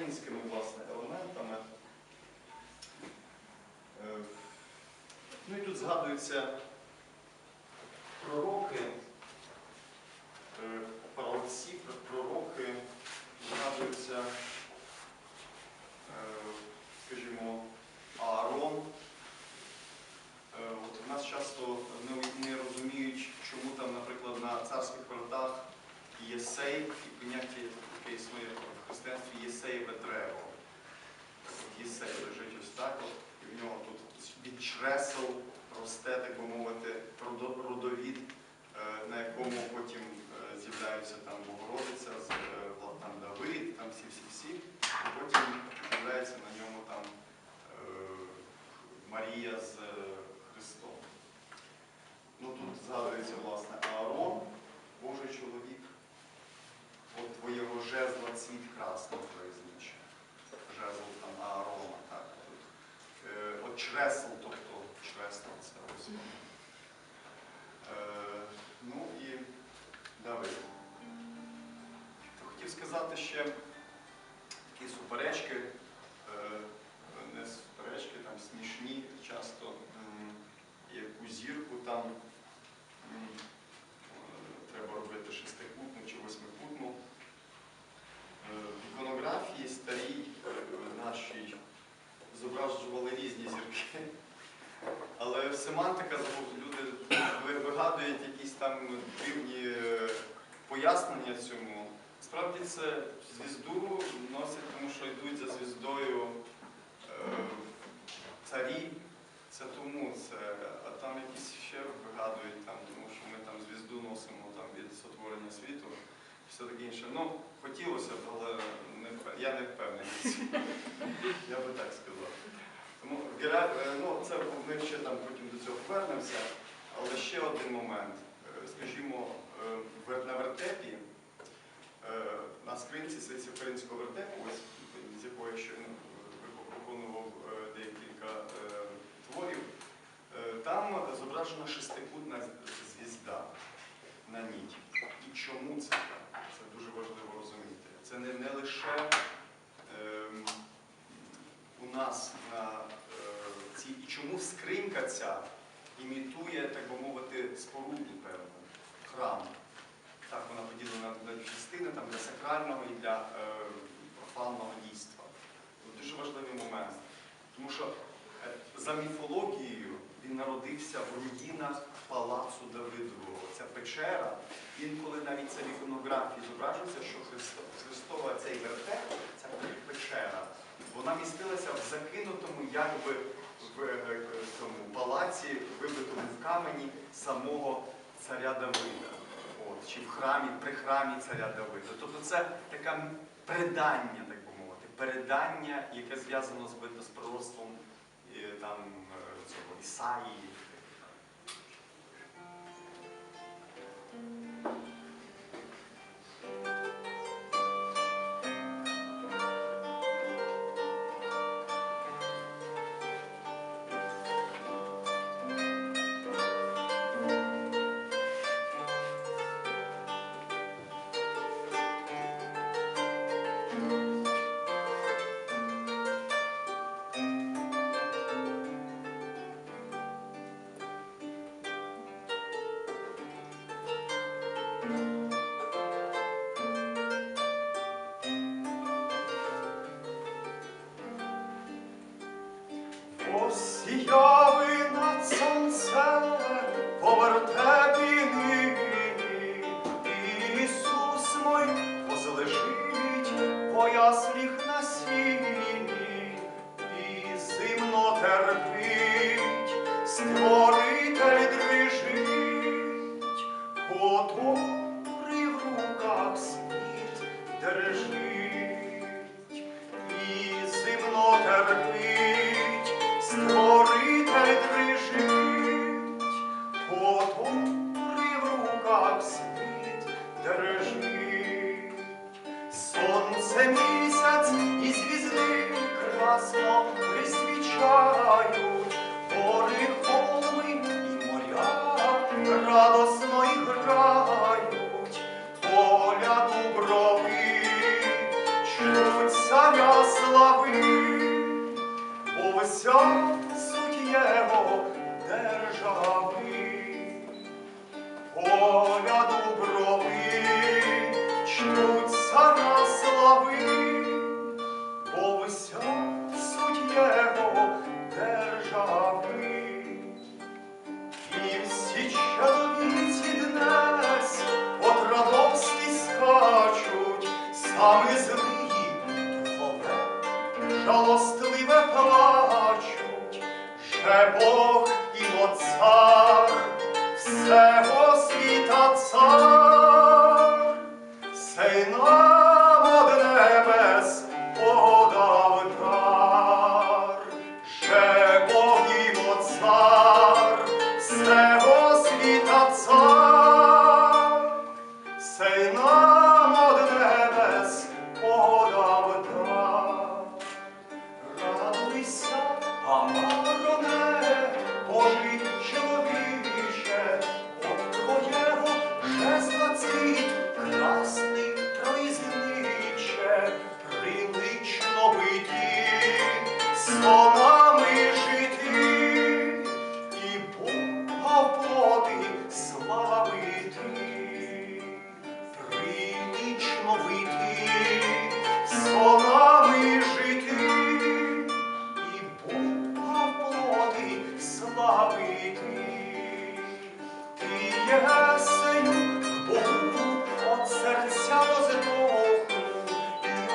українськими власне, елементами. Е, ну і тут згадуються пророки. Росте, так би мовити, родовід, е, на якому потім е, з'являються там Богородиця, е, там Давид, там всі-всі-всі, і потім з'являється на ньому там Марія з Христом. Ну тут згадується власне Аарон, Божий чоловік. От твоєго жезла цвіт красний проізниче. Жезл там Аарона, так. От чресл сказати ще такі суперечки, е, не суперечки, там смішні, часто яку зірку там треба робити шестикутну чи восьмикутну. Е, В іконографії старій е, нашій зображували різні зірки. Але семантика, люди вигадують якісь там дивні пояснення цьому. Справді це звізду носять, тому що йдуть за звіздою е, царі. Це тому це, а там якісь ще вигадують, там, тому що ми там звізду носимо там, від сотворення світу і все таке інше. Ну, хотілося б, але не, я не впевнений. Я би так сказав. Тому е, ну, це ми ще там потім до цього повернемося. Але ще один момент. Е, Скажімо, е, на вертепі, на скринці Святоферинського вертепу, ось, з якої ще ну, виконував е, декілька е, творів, е, там зображена шестикутна звізда на ніті. І чому це так? Це дуже важливо розуміти. Це не, не лише ем, у нас на е, цій, і чому скринька ця імітує, так би мовити, споруду певну, храм. Так, вона поділена на дві частини, там для сакрального і для е, профанного дійства. От Дуже важливий момент. Тому що е, за міфологією він народився в руїнах палацу Давидового. Ця печера, інколи навіть це в іконографії зображується, що Христо, Христова цей вертеп, ця печера, вона містилася в закинутому якби в е, цьому палаці, вибитому в камені самого царя Давида. От, чи в храмі, при храмі царя Давида. Тобто це таке передання, так би мовити, передання, яке зв'язано з, пророцтвом е, там, е, цього Ісаїї. Осіяви над сонцем поверте нині, Ісус мой возлежить по Радосно моїх грають, поля дуброви, чуться я слави, уся суть його держави. жалостливе плачуть, ще Бог і Отцар всего світа цар.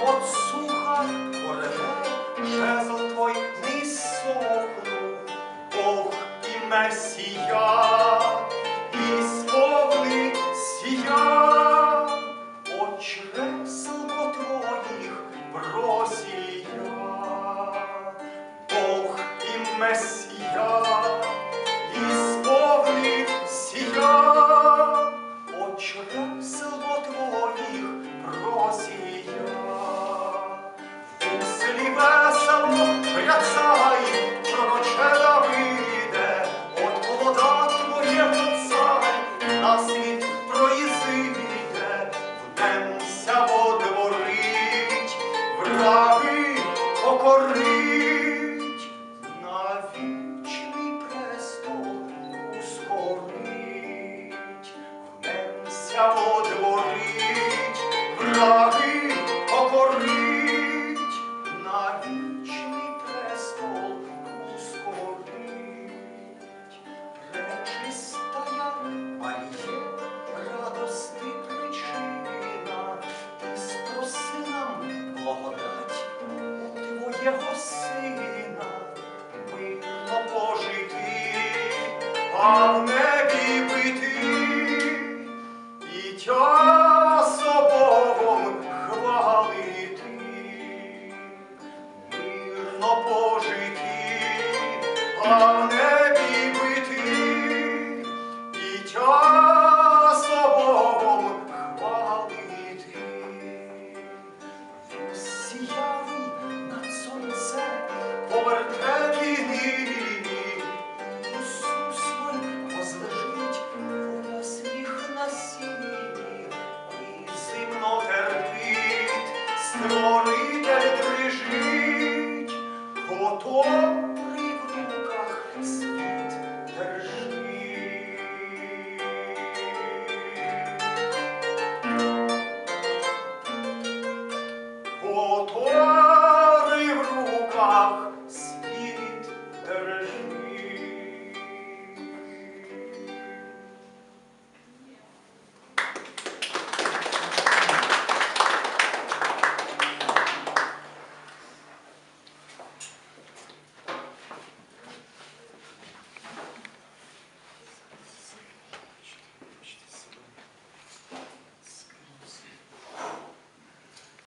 от суха кореней, жезл твой не сохнув, Бог і Месія, і сповни сія, очресел по твоїх просія, Бог і Месія. серця одворіть, враги покорить, на вічний престол ускорить, пречистая Марія, радости причина, ти спроси нам благодать у твоєго сина, мило пожити. Amen. dopo